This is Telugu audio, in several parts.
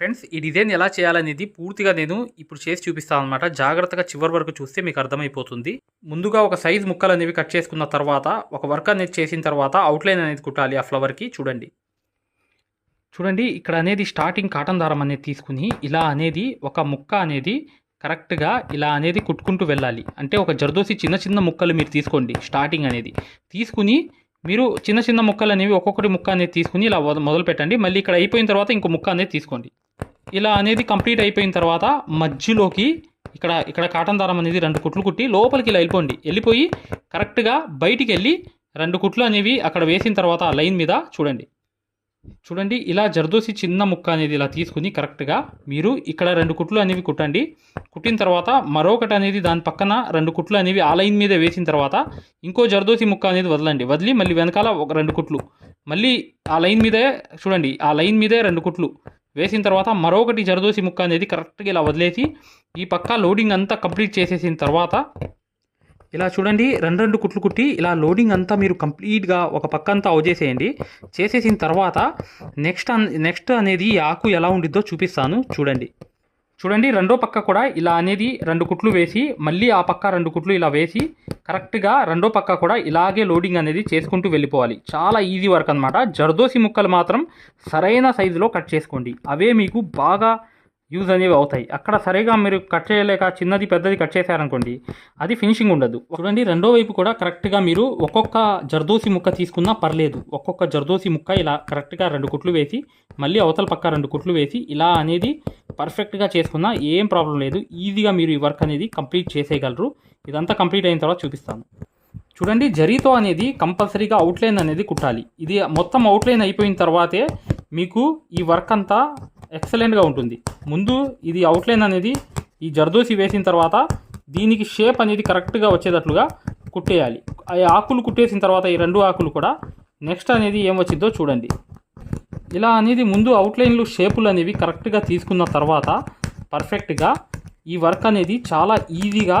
ఫ్రెండ్స్ ఈ డిజైన్ ఎలా చేయాలనేది పూర్తిగా నేను ఇప్పుడు చేసి చూపిస్తాను అనమాట జాగ్రత్తగా చివరి వరకు చూస్తే మీకు అర్థమైపోతుంది. ముందుగా ఒక సైజ్ ముక్కలు అనేవి కట్ చేసుకున్న తర్వాత ఒక వర్క్ అనేది చేసిన తర్వాత అవుట్లైన్ అనేది కుట్టాలి ఆ ఫ్లవర్కి చూడండి. చూడండి ఇక్కడ అనేది స్టార్టింగ్ కాటన్ దారం అనేది తీసుకుని ఇలా అనేది ఒక ముక్క అనేది కరెక్ట్గా ఇలా అనేది కుట్టుకుంటూ వెళ్ళాలి. అంటే ఒక జర్దోసి చిన్న చిన్న ముక్కలు మీరు తీసుకోండి స్టార్టింగ్ అనేది. తీసుకుని మీరు చిన్న చిన్న ముక్కలు అనేవి ఒక్కొక్కటి ముక్క అనేది తీసుకుని ఇలా మొదలు పెట్టండి మళ్ళీ ఇక్కడ అయిపోయిన తర్వాత ఇంకో ముక్క అనేది తీసుకోండి. ఇలా అనేది కంప్లీట్ అయిపోయిన తర్వాత మధ్యలోకి ఇక్కడ ఇక్కడ కాటన్ దారం అనేది రెండు కుట్లు కుట్టి లోపలికి ఇలా వెళ్ళిపోండి. వెళ్ళిపోయి కరెక్ట్గా బయటికి వెళ్ళి రెండు కుట్లు అనేవి అక్కడ వేసిన తర్వాత ఆ లైన్ మీద చూడండి. చూడండి ఇలా జర్దోసి చిన్న ముక్క అనేది ఇలా తీసుకుని కరెక్ట్గా మీరు ఇక్కడ రెండు కుట్లు అనేవి కుట్టండి. కుట్టిన తర్వాత మరొకటి అనేది దాని పక్కన రెండు కుట్లు అనేవి ఆ లైన్ మీద వేసిన తర్వాత ఇంకో జర్దోసి ముక్క అనేది వదలండి. వదిలి మళ్ళీ వెనకాల ఒక రెండు కుట్లు. మళ్ళీ ఆ లైన్ మీదే చూడండి ఆ లైన్ మీదే రెండు కుట్లు. వేసిన తర్వాత మరొకటి జరదోసి ముక్క అనేది కరెక్ట్గా ఇలా వదిలేసి ఈ పక్క లోడింగ్ అంతా కంప్లీట్ చేసేసిన తర్వాత ఇలా చూడండి రెండు రెండు కుట్లు కుట్టి ఇలా లోడింగ్ అంతా మీరు కంప్లీట్గా ఒక పక్క అంతా అవజేసేయండి. చేసేసిన తర్వాత నెక్స్ట్ అన్ నెక్స్ట్ అనేది ఆకు ఎలా ఉండిద్దో చూపిస్తాను. చూడండి. చూడండి రెండో పక్క కూడా ఇలా అనేది రెండు కుట్లు వేసి మళ్ళీ ఆ పక్క రెండు కుట్లు ఇలా వేసి కరెక్ట్గా రెండో పక్క కూడా ఇలాగే లోడింగ్ అనేది చేసుకుంటూ వెళ్ళిపోవాలి. చాలా ఈజీ వర్క్ అనమాట జర్దోసి ముక్కలు మాత్రం సరైన సైజులో కట్ చేసుకోండి. అవే మీకు బాగా యూజ్ అనేవి అవుతాయి. అక్కడ సరిగా మీరు కట్ చేయలేక చిన్నది పెద్దది కట్ చేశారనుకోండి అది ఫినిషింగ్ ఉండదు. చూడండి రెండో వైపు కూడా కరెక్ట్గా మీరు ఒక్కొక్క జర్దోసి ముక్క తీసుకున్నా పర్లేదు. ఒక్కొక్క జర్దోసి ముక్క ఇలా కరెక్ట్గా రెండు కుట్లు వేసి మళ్ళీ అవతల పక్క రెండు కుట్లు వేసి ఇలా అనేది పర్ఫెక్ట్గా చేసుకున్నా ఏం ప్రాబ్లం లేదు. ఈజీగా మీరు ఈ వర్క్ అనేది కంప్లీట్ చేసేయగలరు. ఇదంతా కంప్లీట్ అయిన తర్వాత చూపిస్తాను. చూడండి జరీతో అనేది కంపల్సరీగా అవుట్లైన్ అనేది కుట్టాలి. ఇది మొత్తం అవుట్లైన్ అయిపోయిన తర్వాతే మీకు ఈ వర్క్ అంతా ఎక్సలెంట్గా ఉంటుంది. ముందు ఇది అవుట్లైన్ అనేది ఈ జర్దోసి వేసిన తర్వాత దీనికి షేప్ అనేది కరెక్ట్గా వచ్చేటట్లుగా కుట్టేయాలి. ఆ ఆకులు కుట్టేసిన తర్వాత ఈ రెండు ఆకులు కూడా నెక్స్ట్ అనేది ఏం వచ్చిందో చూడండి. ఇలా అనేది ముందు అవుట్లైన్లు షేపులు అనేవి కరెక్ట్గా తీసుకున్న తర్వాత పర్ఫెక్ట్గా ఈ వర్క్ అనేది చాలా ఈజీగా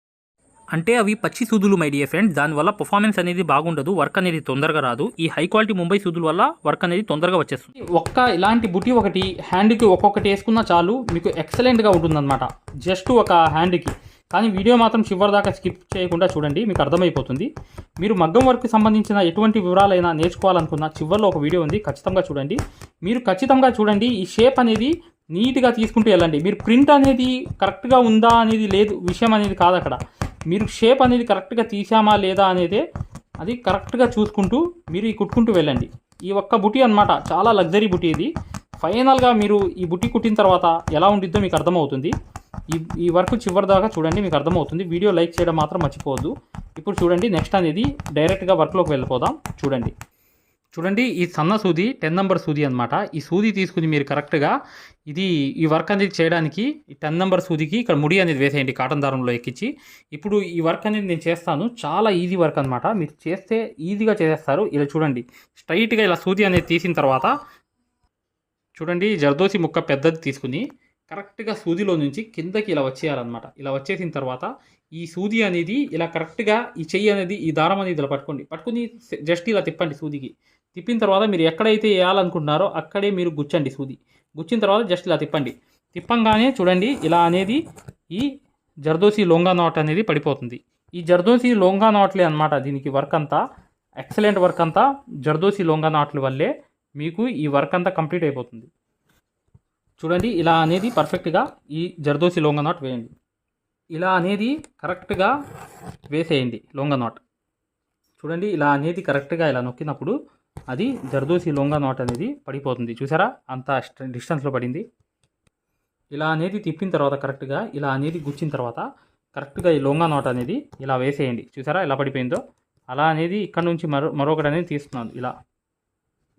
అంటే అవి పచ్చి సూదులు మై డియర్ ఫ్రెండ్స్ దానివల్ల పర్ఫార్మెన్స్ అనేది బాగుండదు వర్క్ అనేది తొందరగా రాదు. ఈ హై క్వాలిటీ ముంబై సూదుల వల్ల వర్క్ అనేది తొందరగా వచ్చేస్తుంది. ఒక్క ఇలాంటి బుట్టి ఒకటి హ్యాండ్కి ఒక్కొక్కటి వేసుకున్నా చాలు మీకు ఎక్సలెంట్గా ఉంటుందన్నమాట. జస్ట్ ఒక హ్యాండ్కి కానీ వీడియో మాత్రం చివరి దాకా స్కిప్ చేయకుండా చూడండి మీకు అర్థమైపోతుంది. మీరు మగ్గం వర్క్కి సంబంధించిన ఎటువంటి వివరాలైనా నేర్చుకోవాలనుకున్న చివరిలో ఒక వీడియో ఉంది ఖచ్చితంగా చూడండి. మీరు ఖచ్చితంగా చూడండి ఈ షేప్ అనేది నీట్గా తీసుకుంటూ వెళ్ళండి. మీరు ప్రింట్ అనేది కరెక్ట్గా ఉందా అనేది లేదు విషయం అనేది కాదు అక్కడ. మీరు షేప్ అనేది కరెక్ట్గా తీసామా లేదా అనేది అది కరెక్ట్గా చూసుకుంటూ మీరు ఈ కుట్టుకుంటూ వెళ్ళండి. ఈ ఒక్క బుటీ అన్నమాట చాలా లగ్జరీ బుటీ ఇది. ఫైనల్గా మీరు ఈ బుట్టి కుట్టిన తర్వాత ఎలా ఉండిద్దో మీకు అర్థమవుతుంది. ఈ ఈ వర్క్ చివరి దాకా చూడండి మీకు అర్థమవుతుంది. వీడియో లైక్ చేయడం మాత్రం మర్చిపోవద్దు. ఇప్పుడు చూడండి నెక్స్ట్ అనేది డైరెక్ట్గా వర్క్లోకి వెళ్ళిపోదాం. చూడండి. చూడండి ఈ సన్న సూది టెన్ నెంబర్ సూది అనమాట ఈ సూది తీసుకుని మీరు కరెక్ట్గా ఇది ఈ వర్క్ అనేది చేయడానికి ఈ టెన్ నెంబర్ సూదికి ఇక్కడ ముడి అనేది వేసేయండి కాటన్ దారంలో ఎక్కించి. ఇప్పుడు ఈ వర్క్ అనేది నేను చేస్తాను చాలా ఈజీ వర్క్ అనమాట మీరు చేస్తే ఈజీగా చేసేస్తారు. ఇలా చూడండి స్ట్రైట్గా ఇలా సూది అనేది తీసిన తర్వాత చూడండి జర్దోసి ముక్క పెద్దది తీసుకుని కరెక్ట్గా సూదిలో నుంచి కిందకి ఇలా వచ్చేయాలన్నమాట. ఇలా వచ్చేసిన తర్వాత ఈ సూది అనేది ఇలా కరెక్ట్గా ఈ చెయ్యి అనేది ఈ దారం అనేది ఇలా పట్టుకోండి. పట్టుకుని జస్ట్ ఇలా తిప్పండి సూదికి. తిప్పిన తర్వాత మీరు ఎక్కడైతే వేయాలనుకుంటున్నారో అక్కడే మీరు గుచ్చండి సూది. గుచ్చిన తర్వాత జస్ట్ ఇలా తిప్పండి. తిప్పంగానే చూడండి ఇలా అనేది ఈ జర్దోసి లొంగా నాట్ అనేది పడిపోతుంది. ఈ జర్దోసి లొంగా నాట్లే అనమాట దీనికి వర్క్ అంతా. ఎక్సలెంట్ వర్క్ అంతా జర్దోసి లోంగా నాట్ల వల్లే మీకు ఈ వర్క్ అంతా కంప్లీట్ అయిపోతుంది. చూడండి ఇలా అనేది పర్ఫెక్ట్గా ఈ జర్దోసి లోంగా నాట్ వేయండి. ఇలా అనేది కరెక్ట్గా వేసేయండి లోంగా నాట్. చూడండి ఇలా అనేది కరెక్ట్గా ఇలా నొక్కినప్పుడు అది జర్దోసి లొంగా నాట్ అనేది పడిపోతుంది. చూసారా? అంత డిస్టెన్స్లో పడింది. ఇలా అనేది తిప్పిన తర్వాత కరెక్ట్గా ఇలా అనేది గుచ్చిన తర్వాత కరెక్ట్గా ఈ లొంగా నాట్ అనేది ఇలా వేసేయండి. చూసారా? ఎలా పడిపోయిందో? అలా అనేది ఇక్కడ నుంచి మరో మరొకటి అనేది తీస్తున్నాను. ఇలా.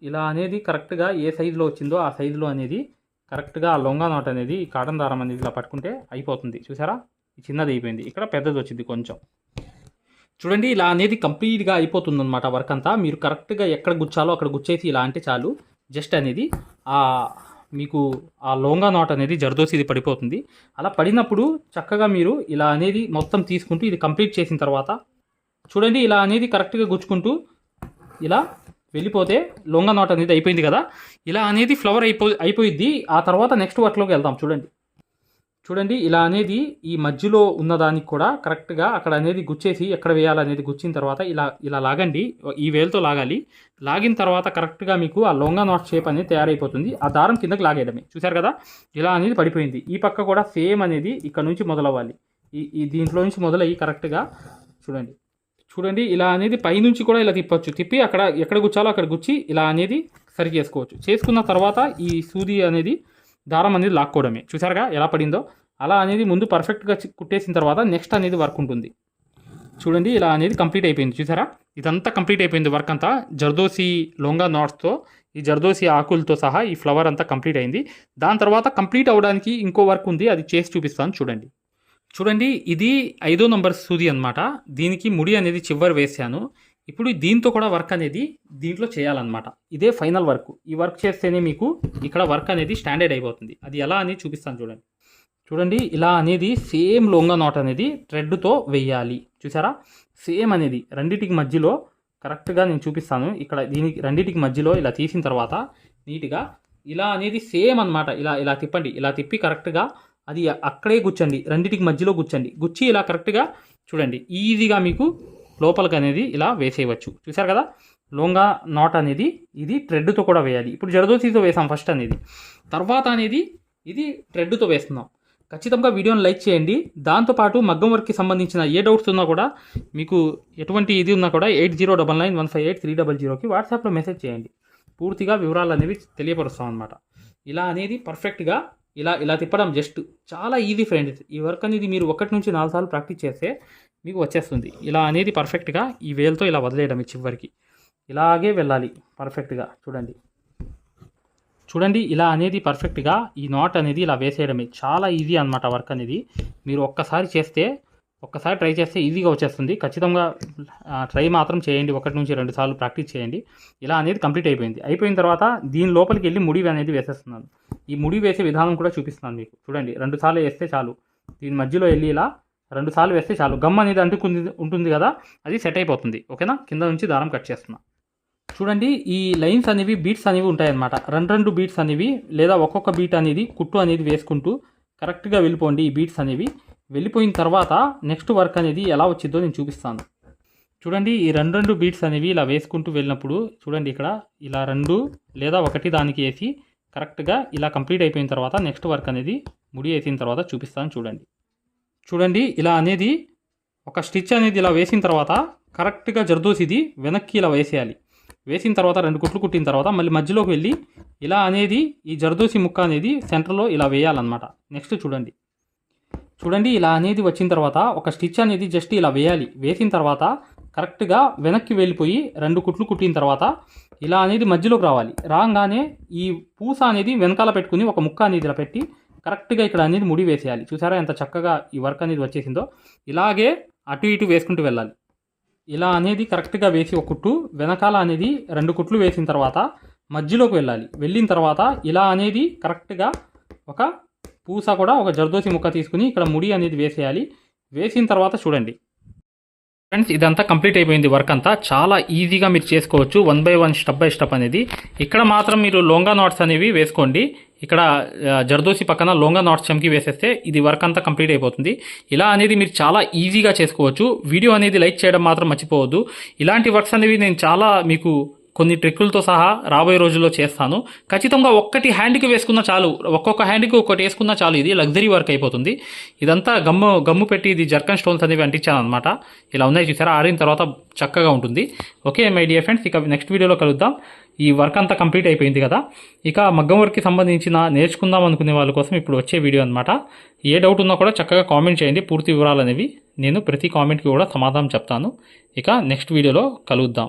ఇలా అనేది కరెక్ట్గా ఏ సైజులో వచ్చిందో ఆ సైజులో అనేది కరెక్ట్గా ఆ లొంగా నాట్ అనేది కాటన్ దారం అనేది ఇలా పట్టుకుంటే అయిపోతుంది. చూసారా? చిన్నది అయిపోయింది. ఇక్కడ పెద్దది వచ్చింది కొంచెం. చూడండి ఇలా అనేది కంప్లీట్గా అయిపోతుందనమాట వర్క్ అంతా. మీరు కరెక్ట్గా ఎక్కడ గుచ్చాలో అక్కడ గుచ్చేసి ఇలా అంటే చాలు. జస్ట్ అనేది ఆ మీకు ఆ లోంగా నాట్ అనేది జరదోసి ఇది పడిపోతుంది. అలా పడినప్పుడు చక్కగా మీరు ఇలా అనేది మొత్తం తీసుకుంటూ ఇది కంప్లీట్ చేసిన తర్వాత చూడండి ఇలా అనేది కరెక్ట్గా గుచ్చుకుంటూ ఇలా వెళ్ళిపోతే లొంగ నాట్ అనేది అయిపోయింది కదా. ఇలా అనేది ఫ్లవర్ అయిపో అయిపోయింది ఆ తర్వాత నెక్స్ట్ వర్క్లోకి వెళ్దాం చూడండి. చూడండి ఇలా అనేది ఈ మధ్యలో ఉన్నదానికి కూడా కరెక్ట్గా అక్కడ అనేది గుచ్చేసి ఎక్కడ వేయాలనేది గుచ్చిన తర్వాత ఇలా ఇలా లాగండి. ఈ వేలతో లాగాలి. లాగిన తర్వాత కరెక్ట్గా మీకు ఆ లొంగ నాట్ షేప్ అనేది తయారైపోతుంది. ఆ దారం కిందకి లాగేయడమే. చూసారు కదా? ఇలా అనేది పడిపోయింది. ఈ పక్క కూడా సేమ్ అనేది ఇక్కడ నుంచి మొదలవ్వాలి. ఈ ఈ దీంట్లో నుంచి మొదలయ్యి కరెక్ట్గా చూడండి. చూడండి ఇలా అనేది పైనుంచి కూడా ఇలా తిప్పచ్చు. తిప్పి అక్కడ ఎక్కడ గుచ్చాలో అక్కడ గుచ్చి ఇలా అనేది సరి చేసుకోవచ్చు చేసుకున్న తర్వాత ఈ సూది అనేది దారం అనేది లాక్కోవడమే. చూసారుగా ఎలా పడిందో? అలా అనేది ముందు పర్ఫెక్ట్గా కుట్టేసిన తర్వాత నెక్స్ట్ అనేది వర్క్ ఉంటుంది. చూడండి ఇలా అనేది కంప్లీట్ అయిపోయింది. చూసారా ఇదంతా కంప్లీట్ అయిపోయింది వర్క్ అంతా. జర్దోసి లొంగా నాట్స్తో ఈ జర్దోసి ఆకులతో సహా ఈ ఫ్లవర్ అంతా కంప్లీట్ అయింది. దాని తర్వాత కంప్లీట్ అవ్వడానికి ఇంకో వర్క్ ఉంది. అది చేసి చూపిస్తాను చూడండి. చూడండి ఇది ఐదో నంబర్ సూది అన్నమాట. దీనికి ముడి అనేది చివరి వేసాను. ఇప్పుడు దీంతో కూడా వర్క్ అనేది దీంట్లో చేయాలన్నమాట. ఇదే ఫైనల్ వర్క్ ఈ వర్క్ చేస్తేనే మీకు ఇక్కడ వర్క్ అనేది స్టాండర్డ్ అయిపోతుంది. అది ఎలా అని చూపిస్తాను చూడండి. చూడండి ఇలా అనేది సేమ్ లొంగ నాట్ అనేది థ్రెడ్తో వెయ్యాలి చూసారా? సేమ్ అనేది రెండిటికి మధ్యలో కరెక్ట్గా నేను చూపిస్తాను. ఇక్కడ దీనికి రెండిటికి మధ్యలో ఇలా తీసిన తర్వాత నీట్గా ఇలా అనేది సేమ్ అన్నమాట. ఇలా ఇలా తిప్పండి. ఇలా తిప్పి కరెక్ట్గా అది అక్కడే గుచ్చండి. రెండిటికి మధ్యలో గుచ్చండి. గుచ్చి ఇలా కరెక్ట్గా చూడండి. ఈజీగా మీకు లోపలికి అనేది ఇలా వేసేయవచ్చు. చూసారు కదా? లోంగా నాట్ అనేది ఇది థ్రెడ్తో కూడా వేయాలి. ఇప్పుడు జరదోసీతో వేసాం ఫస్ట్ అనేది. తర్వాత అనేది ఇది థ్రెడ్తో వేస్తున్నాం. ఖచ్చితంగా వీడియోని లైక్ చేయండి. దాంతోపాటు మగ్గం వర్క్కి సంబంధించిన ఏ డౌట్స్ ఉన్నా కూడా మీకు ఎటువంటి ఇది ఉన్నా కూడా eight zero double nine one five eight three double జీరోకి వాట్సాప్లో మెసేజ్ చేయండి. పూర్తిగా వివరాలు అనేవి తెలియపరుస్తాం అనమాట ఇలా అనేది పర్ఫెక్ట్గా ఇలా ఇలా తిప్పడం జస్ట్ చాలా ఈజీ ఫ్రెండ్స్. ఈ వర్క్ అనేది మీరు ఒకటి నుంచి నాలుగు సార్లు ప్రాక్టీస్ చేస్తే మీకు వచ్చేస్తుంది. ఇలా అనేది పర్ఫెక్ట్గా ఈ వేలుతో ఇలా వదిలేయడం ఈ చివరికి. ఇలాగే వెళ్ళాలి పర్ఫెక్ట్గా చూడండి. చూడండి ఇలా అనేది పర్ఫెక్ట్గా ఈ నాట్ అనేది ఇలా వేసేయడమే. చాలా ఈజీ అన్నమాట వర్క్ అనేది. మీరు ఒక్కసారి చేస్తే ఒక్కసారి ట్రై చేస్తే ఈజీగా వచ్చేస్తుంది. ఖచ్చితంగా ట్రై మాత్రం చేయండి. ఒకటి నుంచి రెండు సార్లు ప్రాక్టీస్ చేయండి. ఇలా అనేది కంప్లీట్ అయిపోయింది. అయిపోయిన తర్వాత దీని లోపలికి వెళ్ళి ముడి అనేది వేసేస్తున్నాను. ఈ ముడి వేసే విధానం కూడా చూపిస్తున్నాను మీకు. చూడండి రెండు సార్లు వేస్తే చాలు. దీని మధ్యలో వెళ్ళి ఇలా రెండు సార్లు వేస్తే చాలు. గమ్ అనేది అంటుకుంది ఉంటుంది కదా అది సెట్ అయిపోతుంది. ఓకేనా? కింద నుంచి దారం కట్ చేస్తున్నా. చూడండి ఈ లైన్స్ అనేవి బీట్స్ అనేవి ఉంటాయన్నమాట. రెండు రెండు బీట్స్ అనేవి లేదా ఒక్కొక్క బీట్ అనేది కుట్టు అనేది వేసుకుంటూ కరెక్ట్గా వెళ్ళిపోండి ఈ బీట్స్ అనేవి. వెళ్ళిపోయిన తర్వాత నెక్స్ట్ వర్క్ అనేది ఎలా వచ్చిందో నేను చూపిస్తాను. చూడండి ఈ రెండు రెండు బీట్స్ అనేవి ఇలా వేసుకుంటూ వెళ్ళినప్పుడు చూడండి ఇక్కడ ఇలా రెండు లేదా ఒకటి దానికి వేసి కరెక్ట్గా ఇలా కంప్లీట్ అయిపోయిన తర్వాత నెక్స్ట్ వర్క్ అనేది ముడి వేసిన తర్వాత చూపిస్తాను చూడండి. చూడండి ఇలా అనేది ఒక స్టిచ్ అనేది ఇలా వేసిన తర్వాత కరెక్ట్గా జర్దోసి ఇది వెనక్కి ఇలా వేసేయాలి. వేసిన తర్వాత రెండు కుట్లు కుట్టిన తర్వాత మళ్ళీ మధ్యలోకి వెళ్ళి ఇలా అనేది ఈ జర్దోసి ముక్క అనేది సెంటర్లో ఇలా వేయాలన్నమాట. నెక్స్ట్ చూడండి. చూడండి ఇలా అనేది వచ్చిన తర్వాత ఒక స్టిచ్ అనేది జస్ట్ ఇలా వేయాలి. వేసిన తర్వాత కరెక్ట్గా వెనక్కి వెళ్ళిపోయి రెండు కుట్లు కుట్టిన తర్వాత ఇలా అనేది మధ్యలోకి రావాలి. రాగానే ఈ పూస అనేది వెనకాల పెట్టుకుని ఒక ముక్క అనేది ఇలా పెట్టి కరెక్ట్గా ఇక్కడ అనేది ముడి వేసేయాలి. చూసారా ఎంత చక్కగా ఈ వర్క్ అనేది వచ్చేసిందో? ఇలాగే అటు ఇటు వేసుకుంటూ వెళ్ళాలి. ఇలా అనేది కరెక్ట్గా వేసి ఒక కుట్టు వెనకాల అనేది రెండు కుట్లు వేసిన తర్వాత మధ్యలోకి వెళ్ళాలి. వెళ్ళిన తర్వాత ఇలా అనేది కరెక్ట్గా ఒక పూస కూడా ఒక జర్దోసి ముక్క తీసుకుని ఇక్కడ ముడి అనేది వేసేయాలి. వేసిన తర్వాత చూడండి. ఫ్రెండ్స్ ఇదంతా కంప్లీట్ అయిపోయింది వర్క్ అంతా. చాలా ఈజీగా మీరు చేసుకోవచ్చు. One by one step by step అనేది. ఇక్కడ మాత్రం మీరు లోంగా నాట్స్ అనేవి వేసుకోండి. ఇక్కడ జర్దోసి పక్కన లోంగా నాట్స్ చెంకి వేసేస్తే ఇది వర్క్ అంతా కంప్లీట్ అయిపోతుంది. ఇలా అనేది మీరు చాలా ఈజీగా చేసుకోవచ్చు. వీడియో అనేది లైక్ చేయడం మాత్రం మర్చిపోవద్దు. ఇలాంటి వర్క్స్ అనేవి నేను చాలా మీకు కొన్ని ట్రిక్కులతో సహా రాబోయే రోజుల్లో చేస్తాను. ఖచ్చితంగా ఒక్కటి హ్యాండ్కి వేసుకున్న చాలు. ఒక్కొక్క హ్యాండ్కి ఒక్కటి వేసుకున్న చాలు. ఇది లగ్జరీ వర్క్ అయిపోతుంది. ఇదంతా గమ్ము గమ్ము పెట్టి ఇది జర్కన్ స్టోన్స్ అనేవి అంటించాను అనమాట ఇలా ఉన్నాయి చూసారా? ఆరిన తర్వాత చక్కగా ఉంటుంది. ఓకే మై డియర్ ఫ్రెండ్స్ ఇక నెక్స్ట్ వీడియోలో కలుద్దాం. ఈ వర్క్ అంతా కంప్లీట్ అయిపోయింది కదా. ఇక మగ్గం వర్క్కి సంబంధించిన నేర్చుకుందాం అనుకునే వాళ్ళ కోసం ఇప్పుడు వచ్చే వీడియో అనమాట ఏ డౌట్ ఉన్నా కూడా చక్కగా కామెంట్ చేయండి. పూర్తి వివరాలు అనేవి నేను ప్రతి కామెంట్కి కూడా సమాధానం చెప్తాను. ఇక నెక్స్ట్ వీడియోలో కలుద్దాం.